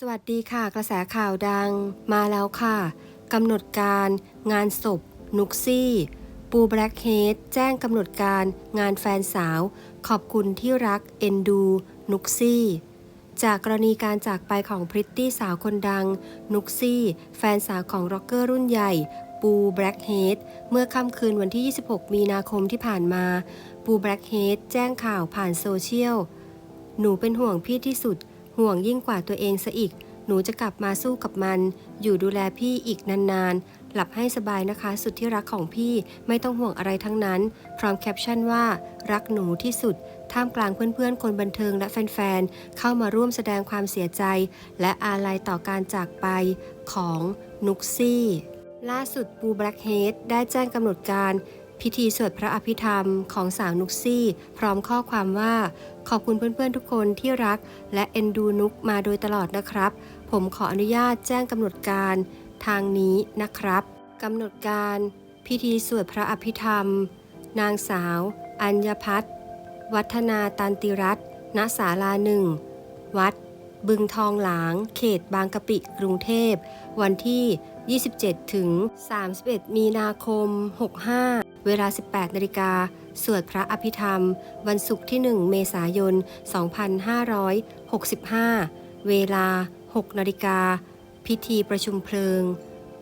สวัสดีค่ะ กระแสข่าวดังมาแล้วค่ะกำหนดการงานศพ นุกซี่ ปูแบล็กเฮดแจ้งกำหนดการงานแฟนสาว ขอบคุณที่รักเอ็นดู นุกซี่ จากกรณีการจากไปของพริตตี้สาวคนดัง นุกซี่ แฟนสาวของร็อกเกอร์รุ่นใหญ่ ปูแบล็กเฮดเมื่อค่ำคืนวันที่ 26 มีนาคมที่ผ่านมา ปูแบล็กเฮดแจ้งข่าวผ่านโซเชียลหนูเป็นห่วงพี่ที่สุด ห่วงยิ่งกว่าตัวเองซะอีก หนูจะกลับมาสู้กับมัน อยู่ดูแลพี่อีกนานๆ หลับให้สบายนะคะ สุดที่รักของพี่ไม่ต้องห่วงอะไรทั้งนั้น พร้อมแคปชั่นว่า รักหนูที่สุด ท่ามกลางเพื่อนๆ คนบันเทิงและแฟนๆ เข้ามาร่วมแสดงความเสียใจ และอาลัยต่อการจากไปของนุกซี่ ล่าสุดปูแบล็กเฮดได้แจ้งกำหนดการ พิธีสวดพระอภิธรรมของสาวนุกซี่ พร้อมข้อความว่า ขอบคุณเพื่อนๆทุกคนที่รัก และเอ็นดูนุกมาโดยตลอดนะครับ ผมขออนุญาตแจ้งกำหนดการทางนี้นะครับกำหนดการ พิธีสวดพระอภิธรรม นางสาว อัญญพัฒน์วัฒนาตันติรัตน์ณศาลาหนึ่ง วัด บึงทองหลาง เขตบางกะปิ กรุงเทพ วันที่ 27 ถึง 31 มีนาคม 65 เวลา 18นาฬิกาสวดพระอภิธรรม วันศุกร์ที่ 1 เมษายน 2565 เวลา 6นาฬิกา พิธีประชุมเพลิง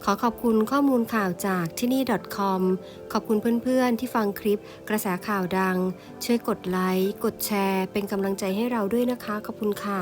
ขอขอบคุณข้อมูลข่าวจากที่นี่ .com ขอบคุณเพื่อนๆ ที่ฟังคลิปกระแสข่าวดัง ช่วยกดไลค์ กดแชร์ เป็นกำลังใจให้เราด้วยนะคะ ขอบคุณค่ะ